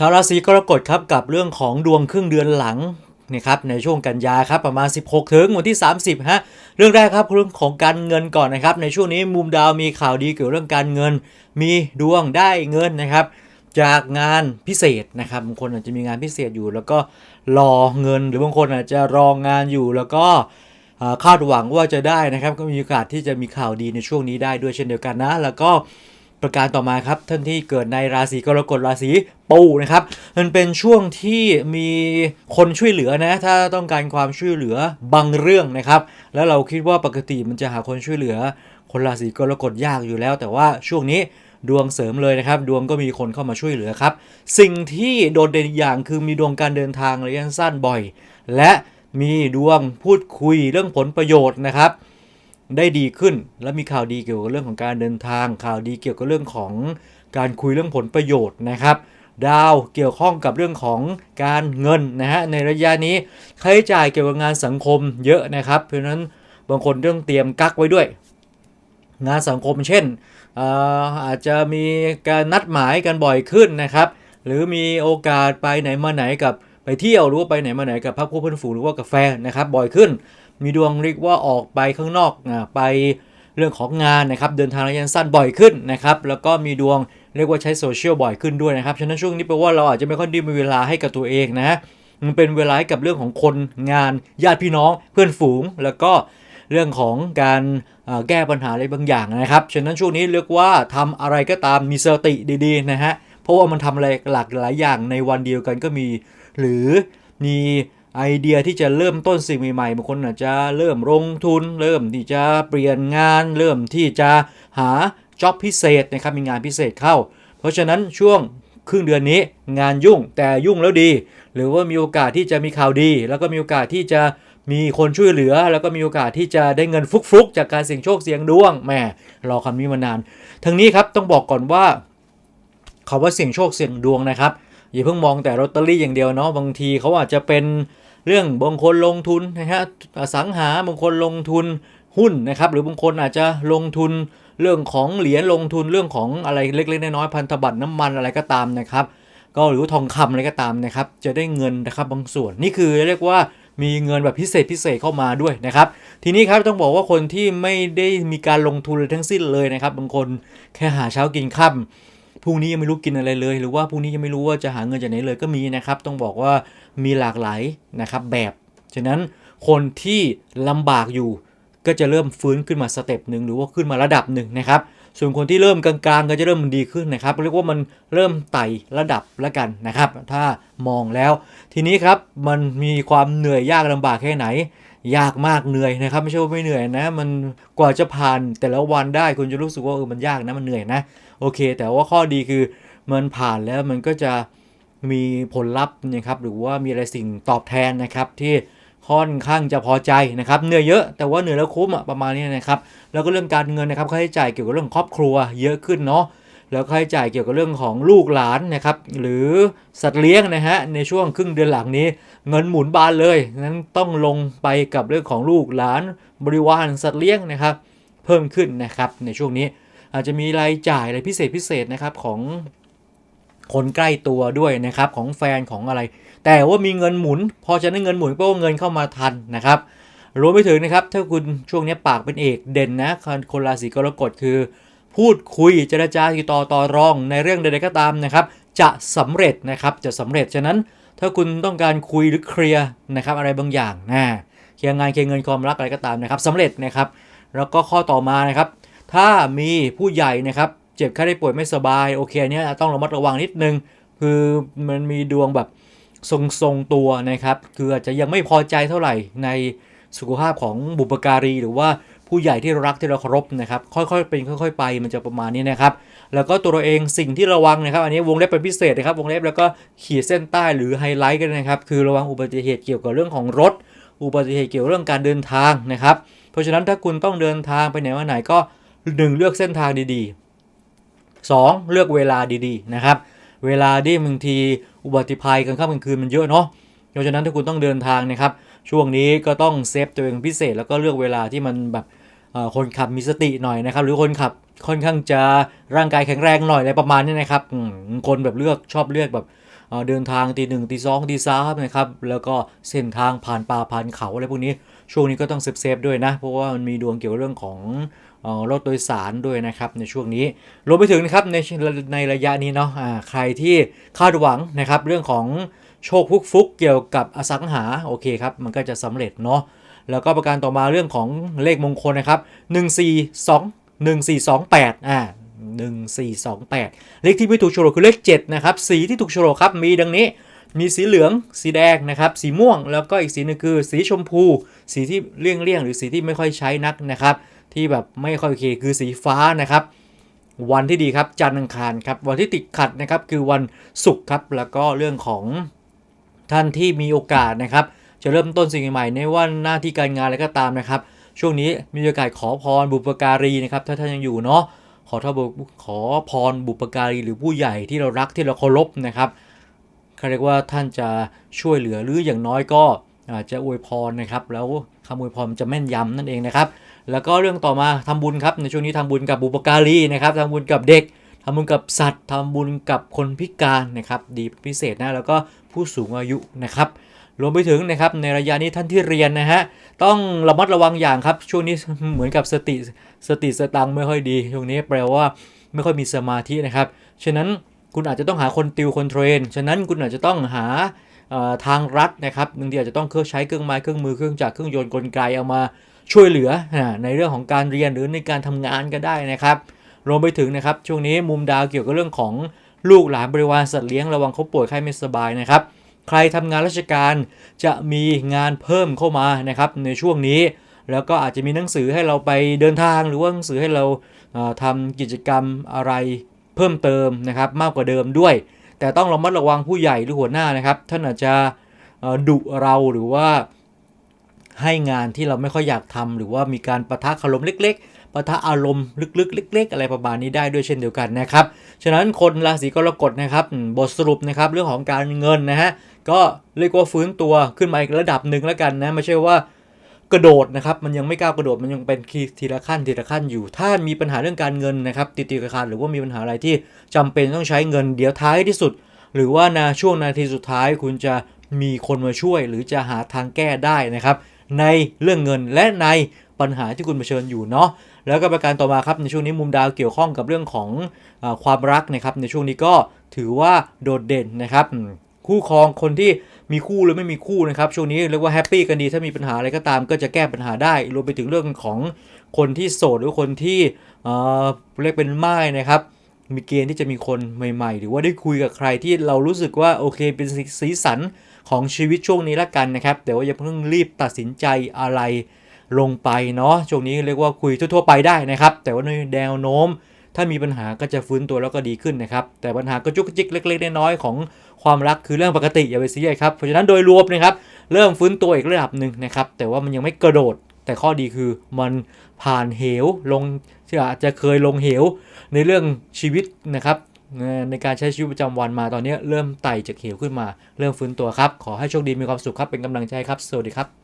ชาวราศีกรกฎครับกับเรื่องของดวงครึ่งเดือนหลังนะครับในช่วงกันยาครับประมาณ 16 ถึงวันที่ 30ฮะเรื่องแรกครับเรื่องของการเงินก่อนนะครับในช่วงนี้มุมดาวมีข่าวดีเกี่ยวกับเรื่องการเงิน มีดวงได้เงินนะครับจากงานพิเศษนะครับบางคนอาจจะมีงานพิเศษอยู่ แล้วก็รอเงินหรือบางคนอาจจะรองานอยู่แล้วก็คาดหวังว่าจะได้นะครับก็มีโอกาสที่จะมีข่าวดีในช่วงนี้ได้ด้วยเช่นเดียวกันนะ แล้วก็ ประการต่อมาครับท่านที่เกิดในราศีกรกฎราศีปูนะครับ มันเป็นช่วงที่มีคนช่วยเหลือนะ ถ้าต้องการความช่วยเหลือบางเรื่องนะครับ แล้วเราคิดว่าปกติมันจะหาคนช่วยเหลือ คนราศีกรกฎยากอยู่แล้ว แต่ว่าช่วงนี้ดวงเสริมเลยนะครับ ดวงก็มีคนเข้ามาช่วยเหลือครับ สิ่งที่โดดเด่นอีกอย่างคือมีดวงการเดินทางระยะสั้นบ่อย และมีดวงพูดคุยเรื่องผลประโยชน์นะครับ ได้ดีขึ้น และมีข่าวดีเกี่ยวกับเรื่องของการเดินทาง ข่าวดีเกี่ยวกับเรื่องของการคุยเรื่องผลประโยชน์นะครับ ดาวเกี่ยวข้องกับเรื่องของการเงินนะฮะในระยะนี้ค่าใช้จ่ายเกี่ยวกับงานสังคมเยอะนะครับเพราะฉะนั้นบางคนต้องเตรียมกักไว้ด้วย งานสังคมเช่นเอ่ออาจจะมีการนัดหมายกันบ่อยขึ้นนะครับ หรือมีโอกาสไปไหนมาไหนกับไปเที่ยวหรือว่าไปไหนมาไหนกับพักพวกเพื่อนฝูงหรือว่ากับแฟนนะครับบ่อยขึ้น มีดวงเรียกว่าออกไปข้างนอกไปเรื่องของงานนะครับเดินทางระยะสั้นบ่อยขึ้นนะครับแล้วก็มีดวงเรียกว่าใช้โซเชียลบ่อยขึ้นด้วยนะครับฉะนั้นช่วงนี้แปลว่าเราอาจจะไม่ค่อยได้มีเวลาให้กับตัวเองนะมันเป็นเวลาให้กับเรื่องของคนงานญาติพี่น้องเพื่อนฝูง แล้วก็เรื่องของการแก้ปัญหาอะไรบางอย่างนะครับ ฉะนั้นช่วงนี้เรียกว่าทำอะไรก็ตามมีสติดีๆนะฮะ เพราะว่ามันทำอะไรหลากหลายอย่างในวันเดียวกันก็มี หรือมี ไอเดียที่จะเริ่มต้นสิ่งใหม่ๆบางคนอาจจะเริ่มลงทุน เริ่มที่จะเปลี่ยนงาน เริ่มที่จะหาจ็อบพิเศษนะครับมีงานพิเศษเข้า เพราะฉะนั้นช่วงครึ่งเดือนนี้งานยุ่งแต่ยุ่งแล้วดี หรือว่ามีโอกาสที่จะมีข่าวดี แล้วก็มีโอกาสที่จะมีคนช่วยเหลือ แล้วก็มีโอกาสที่จะได้เงินฟุกๆ จากการเสี่ยงโชคเสี่ยงดวงแหมรอคำนี้มานานทั้งนี้ครับต้องบอกก่อนว่าคาว่าเสี่ยงโชคเสี่ยงดวงนะครับอย่าเพิ่งมองแต่ลอตเตอรี่อย่างเดียวเนาะบางทีเขาอาจจะเป็น เรื่องบางคนลงทุนนะฮะสังหาบางคนลงทุนหุ้นนะครับหรือบางคนอาจจะลงทุนเรื่องของเหรียญลงทุนเรื่องของอะไรเล็กๆน้อยๆพันธบัตรน้ำมันอะไรก็ตามนะครับ ก็หรือทองคำอะไรก็ตามนะครับ จะได้เงินนะครับบางส่วนนี่คือเรียกว่ามีเงินแบบพิเศษพิเศษเข้ามาด้วยนะครับ ทีนี้ครับต้องบอกว่าคนที่ไม่ได้มีการลงทุนเลยทั้งสิ้นเลยนะครับ บางคนแค่หาเช้ากินค่ำ พรุ่งนี้ยังไม่รู้กินอะไรเลย หรือว่าพรุ่งนี้ยังไม่รู้ว่าจะหาเงินจากไหนเลยก็มีนะครับ ต้องบอกว่ามีหลากหลายนะครับแบบฉะนั้นคนที่ลำบากอยู่ก็จะเริ่มฟื้นขึ้นมาสเต็ปหนึ่งหรือว่าขึ้นมาระดับหนึ่งนะครับ ส่วนคนที่เริ่มกลางๆ ก็จะเริ่มดีขึ้นนะครับเรียกว่ามันเริ่มไต่ระดับแล้วกันนะครับ ถ้ามองแล้ว ทีนี้ครับมันมีความเหนื่อยยากลำบากแค่ไหน ยากมากเหนื่อยนะครับ ไม่ใช่ว่าไม่เหนื่อยนะ มันกว่าจะผ่านแต่ละวันได้คุณจะรู้สึกว่าเออมันยากนะมันเหนื่อยนะโอเค แต่ว่าข้อดีคือมันผ่านแล้วมันก็จะมีผลลัพธ์นะครับหรือว่ามีอะไรสิ่งตอบแทนนะครับที่ค่อนข้างจะพอใจนะครับเหนื่อยเยอะแต่ว่าเหนื่อยแล้วคุ้มอะประมาณนี้นะครับ แล้วก็เรื่องการเงินนะครับค่าใช้จ่ายเกี่ยวกับเรื่องครอบครัวเยอะขึ้นเนาะ แล้วค่าใช้จ่ายเกี่ยวกับเรื่องของลูกหลานนะครับ หรือสัตว์เลี้ยงนะฮะในช่วงครึ่งเดือนหลังนี้ เงินหมุนบานเลยนั้นต้องลงไปกับเรื่องของลูกหลาน บริวารสัตว์เลี้ยงนะครับ เพิ่มขึ้นนะครับในช่วงนี้อาจจะมีรายจ่ายอะไรพิเศษพิเศษนะครับของคนใกล้ตัวด้วยนะครับของแฟนของอะไร แต่ว่ามีเงินหมุน พอจะได้เงินหมุนก็ว่าเงินเข้ามาทันนะครับรวมไปถึงนะครับถ้าคุณช่วงนี้ปากเป็นเอกเด่นนะคนราศีกรกฎคือ พูดคุยเจรจาติดต่อต่อรองในเรื่องใดๆก็ตามนะครับ จะสำเร็จนะครับจะสำเร็จฉะนั้นถ้าคุณต้องการคุยหรือเคลียร์นะครับอะไรบางอย่างนะเคลียร์งานเคลียร์เงินความรักอะไรก็ตามนะครับสำเร็จนะครับ แล้วก็ข้อต่อมานะครับ ถ้ามีผู้ใหญ่นะครับเจ็บไข้ได้ป่วยไม่สบายโอเคเนี้ยต้องระมัดระวังนิดนึง คือมันมีดวงแบบทรงทรงตัวนะครับ คืออาจจะยังไม่พอใจเท่าไหร่ในสุขภาพของบุปการีหรือว่า ผู้ใหญ่ที่เรารักที่เราเคารพนะครับ ค่อยๆเป็นค่อย ๆ ไปมันจะประมาณนี้นะครับ แล้วก็ตัวเราเองสิ่งที่ระวังนะครับ อันนี้วงเล็บเป็นพิเศษนะครับ วงเล็บแล้วก็ขีดเส้นใต้หรือไฮไลท์กันนะครับ คือระวังอุบัติเหตุเกี่ยวกับเรื่องของรถ อุบัติเหตุเกี่ยวกับเรื่องการเดินทางนะครับ เพราะฉะนั้นถ้าคุณต้องเดินทางไปไหนมาไหนก็หนึ่งเลือกเส้นทางดีๆ 2. เลือกเวลาดีๆนะครับ เวลาที่บางทีอุบัติภัยกลางค่ำกลางคืนมันเยอะเนาะเพราะฉะนั้นถ้าคุณต้องเดินทางนะครับ ช่วงนี้ก็ต้องเซฟตัวเองพิเศษ แล้วก็เลือกเวลาที่มันแบบคนขับมีสติหน่อยนะครับ หรือคนขับค่อนข้างจะร่างกายแข็งแรงหน่อยอะไรประมาณนี้นะครับคนแบบเลือกชอบเลือกแบบเดินทางตีหนึ่งตีสองตีสามนะครับ แล้วก็เส้นทางผ่านป่าผ่านเขาอะไรพวกนี้ ช่วงนี้ก็ต้องเซฟๆด้วยนะ เพราะว่ามันมีดวงเกี่ยวกับเรื่องของรถโดยสารด้วยนะครับในช่วงนี้รวมไปถึงนะครับในในระยะนี้เนาะใครที่คาดหวังนะครับเรื่องของ โชคฟุกฟุกๆเกี่ยวกับอสังหาโอเคครับมันก็จะสำเร็จเนาะแล้วก็ประการต่อมาเรื่องของเลขมงคลนะครับ142 1428อ่า1428 เลขที่ไม่ถูกโฉลคือเลข 7 นะครับ สีที่ถูกโฉลครับ มีดังนี้ มีสีเหลือง สีแดงนะครับ สีม่วง แล้วก็อีกสีหนึงคือ สีชมพู สีที่เลี่ยงเลี่ยงๆหรือสีที่ไม่ค่อยใช้นักนะครับ ที่แบบไม่ค่อยโอเคคือสีฟ้านะครับ วันที่ดีครับ จันทร์อังคารครับ วันที่ติดขัดนะครับคือวันศุกร์ครับ แล้วก็เรื่องของ ท่านที่มีโอกาสนะครับ จะเริ่มต้นสิ่งใหม่ในว่าหน้าที่การงานอะไรก็ตามนะครับ ช่วงนี้มีโอกาสขอพรบุปการีนะครับถ้าท่านยังอยู่เนาะขอทบขอพรบุปการีหรือผู้ใหญ่ที่เรารักที่เราเคารพนะครับเขาเรียกว่าท่านจะช่วยเหลือหรืออย่างน้อยก็อาจจะอวยพรนะครับ แล้วคำอวยพรจะแม่นยำนั่นเองนะครับ แล้วก็เรื่องต่อมาทำบุญครับในช่วงนี้ทำบุญกับบุปการีนะครับทำบุญกับเด็กำบุญกับสัตว์ทำบุญกับคนพิการนะครับดีพิเศษนะแล้วก็ผู้สูงอายุนะครับรวมไปถึงนะครับในระยะนี้ท่านที่เรียนนะฮะต้องระมัดระวังอย่างครับ ช่วงนี้เหมือนกับสติสติสตังไม่ค่อยดีช่วงนี้แปลว่าไม่ค่อยมีสมาธินะครับ ฉะนั้นคุณอาจจะต้องหาคนติวคนเทรน ฉะนั้นคุณอาจจะต้องหาทางรัฐนะครับบางทีอาจจะต้องเครื่องใช้เครื่องไม้เครื่องมือเครื่องจักรเครื่องยนต์กลไกเอามาช่วยเหลือในเรื่องของการเรียนหรือในการทำงานก็ได้นะครับ รวมไปถึงนะครับช่วงนี้มุมดาวเกี่ยวกับเรื่องของลูกหลานบริวารสัตว์เลี้ยงระวังเขาป่วยไข้ไม่สบายนะครับ ใครทำงานราชการจะมีงานเพิ่มเข้ามานะครับในช่วงนี้ แล้วก็อาจจะมีหนังสือให้เราไปเดินทางหรือว่าหนังสือให้เราเอ่อทำกิจกรรมอะไรเพิ่มเติมนะครับมากกว่าเดิมด้วย แต่ต้องระมัดระวังผู้ใหญ่หรือหัวหน้านะครับท่านอาจจะดุเราหรือว่าให้งานที่เราไม่ค่อยอยากทำหรือว่ามีการประทะคารมเล็ก ปะทะอารมณ์ลึกๆ เล็ก ๆ อะไรประมาณนี้ได้ด้วยเช่นเดียวกันนะครับ ฉะนั้นคนราศีกรกฎนะครับบทสรุปนะครับเรื่องของการเงินนะฮะก็เรียกว่าฟื้นตัวขึ้นมาอีกระดับหนึ่งแล้วกันนะไม่ใช่ว่ากระโดดนะครับมันยังไม่ก้าวกระโดดมันยังเป็นทีละขั้นทีละขั้นอยู่ ถ้ามีปัญหาเรื่องการเงินนะครับติดติดขัดหรือว่ามีปัญหาอะไรที่จำเป็นต้องใช้เงินเดี๋ยวท้ายที่สุด หรือว่าในช่วงนาทีสุดท้ายคุณจะมีคนมาช่วย หรือจะหาทางแก้ได้นะครับ ในเรื่องเงินและใน ปัญหาที่คุณเผชิญอยู่เนาะแล้วก็ประการต่อมาครับในช่วงนี้มุมดาวเกี่ยวข้องกับเรื่องของอความรักนะครับในช่วงนี้ก็ถือว่าโดดเด่นนะครับคู่ครองคนที่มีคู่หรือไม่มีคู่นะครับช่วงนี้เรียกว่าแฮปปี้กันดีถ้ามีปัญหาอะไรก็ตามก็จะแก้ปัญหาได้ รวมไปถึงเรื่องของคนที่โสดหรือคนที่เอ่อเรียกเป็นไม่ายนะครับมีเกณฑ์ที่จะมีคนใหม่ๆ หรือว่าได้คุยกับใครที่เรารู้สึกว่าโอเคเป็นสีสีสันของชีวิตช่วงนี้ละกันนะครับ แต่ว่าอย่าเพิ่งรีบตัดสินใจอะไร ลงไปเนาะช่วงนี้เรียกว่าคุยทั่วๆไปได้นะครับ แต่ว่าในแนวโน้ม ถ้ามีปัญหาก็จะฟื้นตัวแล้วก็ดีขึ้นนะครับ แต่ปัญหาก็จุกจิกเล็กๆน้อยๆของความรักคือเรื่องปกติอย่าไปซีเรียสครับเพราะฉะนั้นโดยรวมนะครับเริ่มฟื้นตัวอีกระดับหนึ่งนะครับแต่ว่ามันยังไม่กระโดด แต่ข้อดีคือมันผ่านเหวลงที่อาจจะเคยลงเหวในเรื่องชีวิตนะครับในการใช้ชีวิตประจำวันมาตอนนี้เริ่มไต่จากเหวขึ้นมา เริ่มฟื้นตัวครับ ขอให้โชคดีมีความสุขครับ เป็นกำลังใจครับ สวัสดีครับ